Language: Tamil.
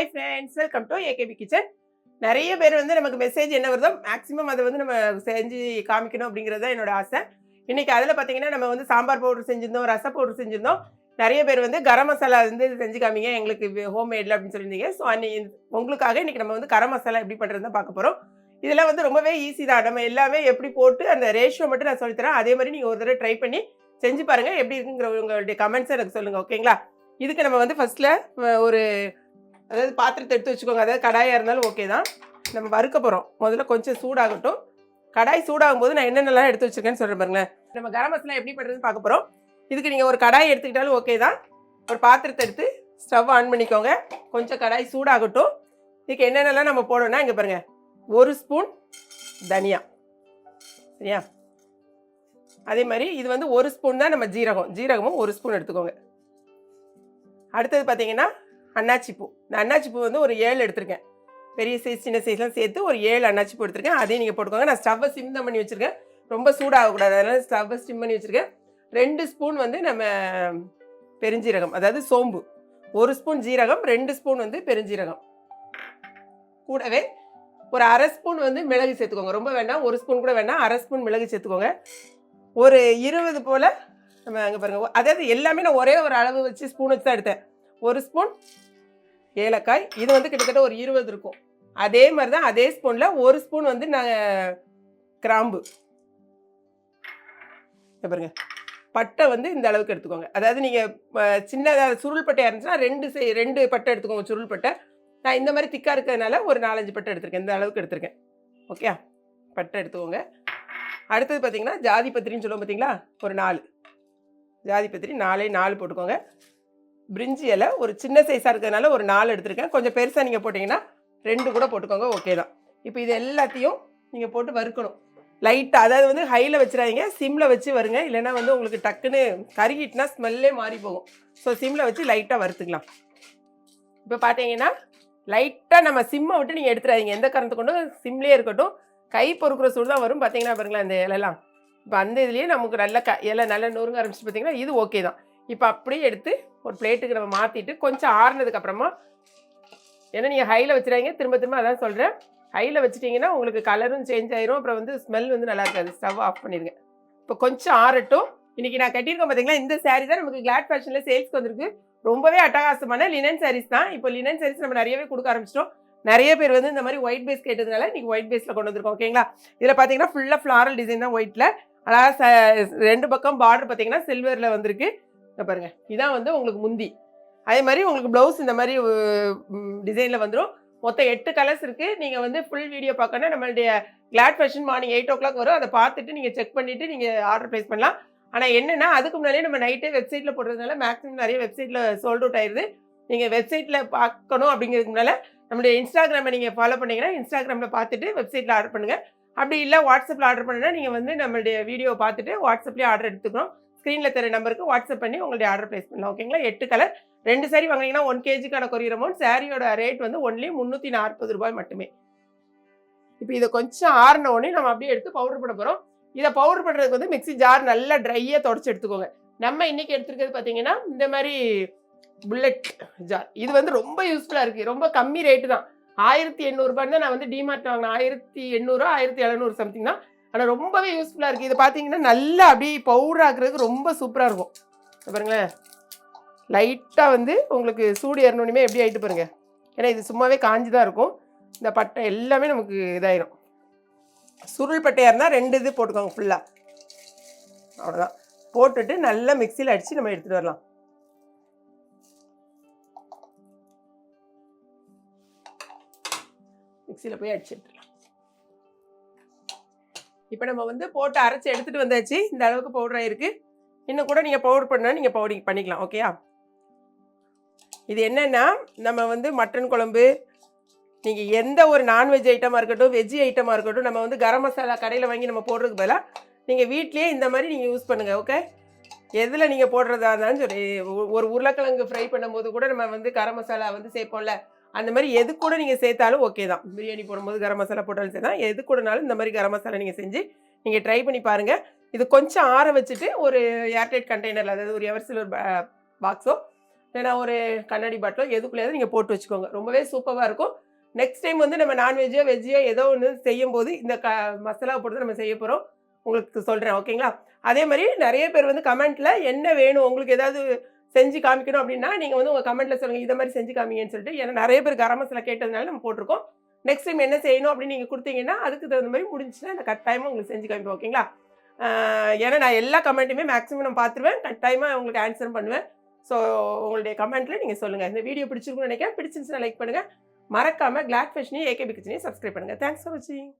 Hi friends welcome to AKP kitchen நிறைய பேர் வந்து நமக்கு மெசேஜ் என்ன வருதோ மேக்ஸிமம் அதை வந்து நம்ம செஞ்சு காமிக்கணும் அப்படிங்கிறது தான் என்னோட ஆசை. இன்னைக்கு அதில் பார்த்தீங்கன்னா நம்ம வந்து சாம்பார் பவுடர் செஞ்சுருந்தோம் ரச பவுடர் செஞ்சுருந்தோம். நிறைய பேர் வந்து கரம் மசாலா வந்து செஞ்சு காமிங்க எங்களுக்கு ஹோம் மேடில் அப்படின்னு சொல்லியிருந்தீங்க. ஸோ அன்னைக்கு உங்களுக்காக இன்னைக்கு நம்ம வந்து கரம் மசாலா எப்படி பண்ணுறது தான் பார்க்க போகிறோம் இதெல்லாம் வந்து ரொம்பவே ஈஸி தான். நம்ம எல்லாமே எப்படி போட்டு அந்த ரேஷியோ மட்டும் நான் சொல்லித்தரேன் அதே மாதிரி நீங்கள் ஒரு தடவை ட்ரை பண்ணி செஞ்சு பாருங்கள் எப்படி இருக்குங்கிற உங்களுடைய கமெண்ட்ஸ் எனக்கு சொல்லுங்கள் ஓகேங்களா இதுக்கு நம்ம வந்து ஃபஸ்ட்டில் ஒரு அதாவது பாத்திரத்தை எடுத்து வச்சுக்கோங்க. அதாவது கடாயாக இருந்தாலும் ஓகே தான். நம்ம வறுக்க போகிறோம் முதல்ல கொஞ்சம் சூடாகட்டும். கடாய் சூடாகும் போது நான் என்னென்னலாம் எடுத்து வச்சிருக்கேன்னு சொல்கிறேன் பாருங்களேன். நம்ம கரம் மசாலா எப்படி பண்ணுறதுன்னு பார்க்க போகிறோம் இதுக்கு நீங்கள் ஒரு கடாய் எடுத்துக்கிட்டாலும் ஓகே தான். ஒரு பாத்திரத்தை எடுத்து ஸ்டவ் ஆன் பண்ணிக்கோங்க. கொஞ்சம் கடாய் சூடாகட்டும். இதுக்கு என்னென்னலாம் நம்ம போடணும்னா இங்கே பாருங்கள் ஒரு ஸ்பூன் தனியா. சரியா? அதே மாதிரி இது வந்து ஒரு ஸ்பூன் தான் நம்ம ஜீரகம். ஜீரகமும் ஒரு ஸ்பூன் எடுத்துக்கோங்க. அடுத்தது பார்த்தீங்கன்னா அன்னாச்சி பூ. இந்த அன்னாச்சி பூ வந்து ஒரு ஏழு எடுத்திருக்கேன். பெரிய சைஸ் சின்ன சைஸ்லாம் சேர்த்து ஒரு ஏழு அன்னாச்சி பூ எடுத்திருக்கேன். அதையும் நீங்கள் போட்டுக்கோங்க. நான் ஸ்டவ்வை சிம் தான் பண்ணி வச்சுருக்கேன். ரொம்ப சூடாகக்கூடாது. அதனால் ஸ்டவ்வை சிம் பண்ணி வச்சுருக்கேன். ரெண்டு ஸ்பூன் வந்து நம்ம பெருஞ்சீரகம் அதாவது சோம்பு. ஒரு ஸ்பூன் ஜீரகம் ரெண்டு ஸ்பூன் வந்து பெருஞ்சீரகம். கூடவே ஒரு அரை ஸ்பூன் வந்து மிளகு சேர்த்துக்கோங்க. ரொம்ப வேண்டாம். ஒரு ஸ்பூன் கூட வேண்டாம். அரை ஸ்பூன் மிளகு சேர்த்துக்கோங்க. ஒரு இருபது போல் நம்ம அங்கே பாருங்கள் அதாவது எல்லாமே நான் ஒரே ஒரு அளவு வச்சு ஸ்பூன் வச்சு தான் எடுத்தேன். ஒரு ஸ்பூன் ஏலக்காய். இது வந்து கிட்டத்தட்ட ஒரு இருபது இருக்கும். அதே மாதிரி தான் அதே ஸ்பூனில் ஒரு ஸ்பூன் வந்து நாங்கள் கிராம்பு. பாருங்க. பட்டை வந்து இந்த அளவுக்கு எடுத்துக்கோங்க. அதாவது நீங்கள் சின்னதாக சுருள் பட்டையாக இருந்துச்சுன்னா ரெண்டு ரெண்டு பட்டை எடுத்துக்கோங்க சுருள் பட்டை. நான் இந்த மாதிரி திக்காக இருக்கிறதுனால ஒரு நாலஞ்சு பட்டை எடுத்திருக்கேன். இந்த அளவுக்கு எடுத்திருக்கேன். ஓகே பட்டை எடுத்துக்கோங்க. அடுத்தது பார்த்தீங்கன்னா ஜாதி பத்திரின்னு சொல்லுவோம் பார்த்தீங்களா ஒரு நாலு. ஜாதி பத்திரி நாலே நாலு போட்டுக்கோங்க. பிரிஞ்சி இலை ஒரு சின்ன சைஸாக இருக்கிறதுனால ஒரு நாலு எடுத்திருக்கேன். கொஞ்சம் பெருசாக நீங்கள் போட்டிங்கன்னா ரெண்டு கூட போட்டுக்கோங்க ஓகே தான். இப்போ இது எல்லாத்தையும் நீங்கள் போட்டு வறுக்கணும். லைட்டாக அதாவது வந்து ஹையில் வச்சிடாதீங்க சிம்மில் வச்சு வருங்க. இல்லைன்னா வந்து உங்களுக்கு டக்குன்னு கருகிட்டுனா ஸ்மெல்லே மாறி போகும். ஸோ சிம்மில் வச்சு லைட்டாக வறுத்துக்கலாம். இப்போ பார்த்தீங்கன்னா லைட்டாக நம்ம சிம்மை விட்டு நீங்கள் எடுத்துடாதீங்க. எந்த கரண்ட்டு கொண்டும்? சிம்லேயே இருக்கட்டும். கை பொறுக்கிற சூடு தான் வரும். பார்த்தீங்கன்னா பாருங்களேன் அந்த இலையெல்லாம் இப்போ அந்த இதுலேயே நமக்கு நல்ல க இலை நல்லா நொறுங்க ஆரம்பிச்சு பார்த்தீங்கன்னா இது ஓகே தான். இப்போ அப்படியே எடுத்து ஒரு பிளேட்டுக்கு நம்ம மாற்றிட்டு கொஞ்சம் ஆறுனதுக்கப்புறமா ஏன்னா நீங்கள் ஹையில் வச்சுறாங்க திரும்ப திரும்ப அதான் சொல்கிறேன் ஹையில் வச்சிட்டிங்கன்னா உங்களுக்கு கலரும் சேஞ்ச் ஆயிரும். அப்புறம் வந்து ஸ்மெல் வந்து நல்லா இருக்காது. ஸ்டவ் ஆஃப் பண்ணிடுங்க இப்போ கொஞ்சம் ஆறட்டும். இன்றைக்கி நான் கட்டியிருக்கேன் பார்த்தீங்களா இந்த saree தான் நமக்கு கிளாட் ஃபேஷனில் சேல்ஸ்க்கு வந்திருக்கு. ரொம்பவே அட்டகாசமான லினன் சாரீஸ் தான். இப்போ லினன் சாரீஸ் நம்ம நிறையவே கொடுக்க ஆரம்பிச்சிட்டோம். நிறைய பேர் வந்து இந்த மாதிரி ஒயிட் பேஸ் கேட்டதுனால இன்றைக்கி ஒயிட் பேஸில் கொண்டு வந்திருக்கோம். ஓகேங்களா இதில் பார்த்தீங்கன்னா ஃபுல்லாக ஃப்ளாரல் டிசைன் தான் ஒயிட்டில் அதாவது ச- ரெண்டு பக்கம் பார்டர் பார்த்தீங்கன்னா சில்வரில் வந்திருக்கு. இங்க பாருங்க. இதான் வந்து உங்களுக்கு முந்தி. அதே மாதிரி உங்களுக்கு ப்ளவுஸ் இந்த மாதிரி டிசைனில் வந்துடும் மொத்தம் எட்டு கலர்ஸ் இருக்குது நீங்கள் வந்து ஃபுல் வீடியோ பார்க்கணும் நம்மளுடைய Glad Fashion morning eight o'clock வரும். அதை பார்த்துட்டு நீங்கள் செக் பண்ணிவிட்டு நீங்கள் ஆர்டர் ப்ளேஸ் பண்ணலாம். ஆனால் என்னென்னா அதுக்கு முன்னாடியே நம்ம நைட்டே வெப்சைட்டில் போடுறதுனால மேக்ஸிமம் நிறைய வெப்சைட்டில் சோல்ட் அவுட் ஆயிடுது நீங்கள் வெப்சைட்டில் பார்க்கணும் அப்படிங்கிறதுக்கு முன்னால் நம்மளுடைய இன்ஸ்டாகிராமை நீங்கள் ஃபாலோ பண்ணிங்கன்னா இன்ஸ்டாகிராமில் பார்த்துட்டு வெப்சைட்டில் ஆர்டர் பண்ணுங்கள் அப்படி இல்லை வாட்ஸ்அப்பில் ஆர்டர் பண்ணுன்னா நீங்கள் வந்து நம்மளுடைய வீடியோ பார்த்துட்டு வாட்ஸ்அப்லேயே ஆர்டர் எடுத்துக்கிறோம் ஸ்க்ரீனில் தெரிய நம்பருக்கு வாட்ஸ்அப் பண்ணி உங்களுடைய ஆர்டர் ப்ளேஸ் பண்ணலாம். ஓகேங்களா எட்டு கலர் ரெண்டு சாரி வாங்கினீங்கன்னா ஒன் கேஜிக்கான கொரியர் அமௌண்ட் சாரியோட ரேட் வந்து ஒன்லி முந்நூற்றி நாற்பது ரூபாய் மட்டுமே. இப்போ இதை கொஞ்சம் ஆறின உடனே நம்ம அப்படியே எடுத்து பவுடர் பண்ண போகிறோம் இதை பவுடர் பண்ணுறதுக்கு வந்து மிக்ஸி ஜார் நல்லா ட்ரையாக தொடச்சி எடுத்துக்கோங்க. நம்ம இன்னைக்கு எடுத்துருக்கிறது பார்த்தீங்கன்னா இந்த மாதிரி புல்லட் ஜார் இது வந்து ரொம்ப யூஸ்ஃபுல்லாக இருக்குது ரொம்ப கம்மி ரேட்டு தான். ஆயிரத்தி எண்ணூறுபான்னு தான் நான் வந்து டிமார்ட் வாங்கினேன். ஆயிரத்தி எண்ணூறு ஆயிரத்தி எழுநூறு சம்திங் தான். ஆனால் ரொம்பவே யூஸ்ஃபுல்லாக இருக்குது இது பார்த்தீங்கன்னா நல்லா அப்படியே பவுடர் ஆக்குறதுக்கு ரொம்ப சூப்பராக இருக்கும். பாருங்களேன் லைட்டாக வந்து உங்களுக்கு சூடு ஏறணுமே எப்படி ஆகிட்டு பாருங்க. ஏன்னா இது சும்மாவே காஞ்சி தான் இருக்கும். இந்த பட்டை எல்லாமே நமக்கு இதாயிரும். சுருள் பட்டையாக இருந்தால் ரெண்டு இது போட்டுக்கோங்க ஃபுல்லாக அவ்வளோதான் போட்டுட்டு நல்லா மிக்சியில் அடித்து நம்ம எடுத்துகிட்டு வரலாம். மிக்சியில் போய் அடிச்சு எடுத்துடலாம். இப்போ நம்ம வந்து போட்டு அரைச்சி எடுத்துகிட்டு வந்தாச்சு. இந்த அளவுக்கு பவுடர் இருக்குது இன்னும் கூட நீங்கள் பவுடர் பண்ணால் நீங்கள் பவுடிங் பண்ணிக்கலாம் ஓகேயா இது என்னென்னா நம்ம வந்து மட்டன் குழம்பு நீங்கள் எந்த ஒரு நான்வெஜ் ஐட்டமாக இருக்கட்டும் வெஜ் ஐட்டமாக இருக்கட்டும் நம்ம வந்து கரம் மசாலா கடையில் வாங்கி நம்ம போடுறதுக்கு பதிலாக நீங்கள் வீட்லேயே இந்த மாதிரி நீங்கள் யூஸ் பண்ணுங்கள் ஓகே எதில் நீங்கள் போடுறதா இருந்தாலும் சொல்லி ஒரு உருளைக்கிழங்கு ஃப்ரை பண்ணும்போது கூட நம்ம வந்து கரம் மசாலா வந்து சேர்ப்போம்ல அந்த மாதிரி எது கூட நீங்கள் சேர்த்தாலும் ஓகே தான். பிரியாணி போடும்போது கரம் மசாலா போட்டாலும் சரி தான். எது கூடனாலும் இந்த மாதிரி கரம் மசாலா நீங்கள் செஞ்சு நீங்கள் ட்ரை பண்ணி பாருங்கள் இது கொஞ்சம் ஆற வச்சுட்டு ஒரு ஏர்டைட் கண்டெய்னரில் அதாவது ஒரு எவர்சில் ஒரு பாக்ஸோ இல்லைன்னா ஒரு கண்ணாடி பாட்டிலோ எதுக்குள்ளேயாவது நீங்கள் போட்டு வச்சுக்கோங்க. ரொம்பவே சூப்பராக இருக்கும். நெக்ஸ்ட் டைம் வந்து நம்ம நான்வெஜ்ஜோ வெஜ்ஜோ ஏதோ ஒன்று செய்யும் போது இந்த க மசாலா போட்டு நம்ம செய்ய போகிறோம் உங்களுக்கு சொல்கிறேன் ஓகேங்களா அதே மாதிரி நிறைய பேர் வந்து கமெண்ட்டில் என்ன வேணும்? உங்களுக்கு ஏதாவது செஞ்சு காமிக்கணும் அப்படின்னா நீங்கள் வந்து உங்கள் கமெண்ட்டில் சொல்லுங்கள் இதை மாதிரி செஞ்சு காமிங்கன்னு சொல்லிட்டு ஏன்னா நிறைய பேர் கரம் மசாலா கேட்டதுனால நம்ம போட்டிருக்கோம். நெக்ஸ்ட் டைம் என்ன செய்யணும் அப்படின்னு நீங்கள் கொடுத்தீங்கன்னா அதுக்கு தகுந்த மாதிரி முடிஞ்சுன்னா நான் கட்டாயமாக உங்களுக்கு செஞ்சு காமிப்பேன் ஓகேங்களா? ஏன்னா நான் எல்லா கமெண்ட்டுமே மேக்ஸிமம் நான் பார்த்துருவேன் கட்டாயமாக உங்களுக்கு ஆன்சர் பண்ணுவேன். ஸோ உங்களுடைய கமெண்ட்டில் நீங்கள் சொல்லுங்கள் இந்த வீடியோ பிடிச்சிருக்குன்னு நினைக்கிறேன். பிடிச்சிருந்துச்சுன்னா லைக் பண்ணுங்கள் மறக்காமல் கிளாட் ஃபேஷனையும் ஏகே கிச்சனையும் சப்ஸ்கிரைப் பண்ணுங்கள் தேங்க்ஸ் ஃபார் வாட்சிங்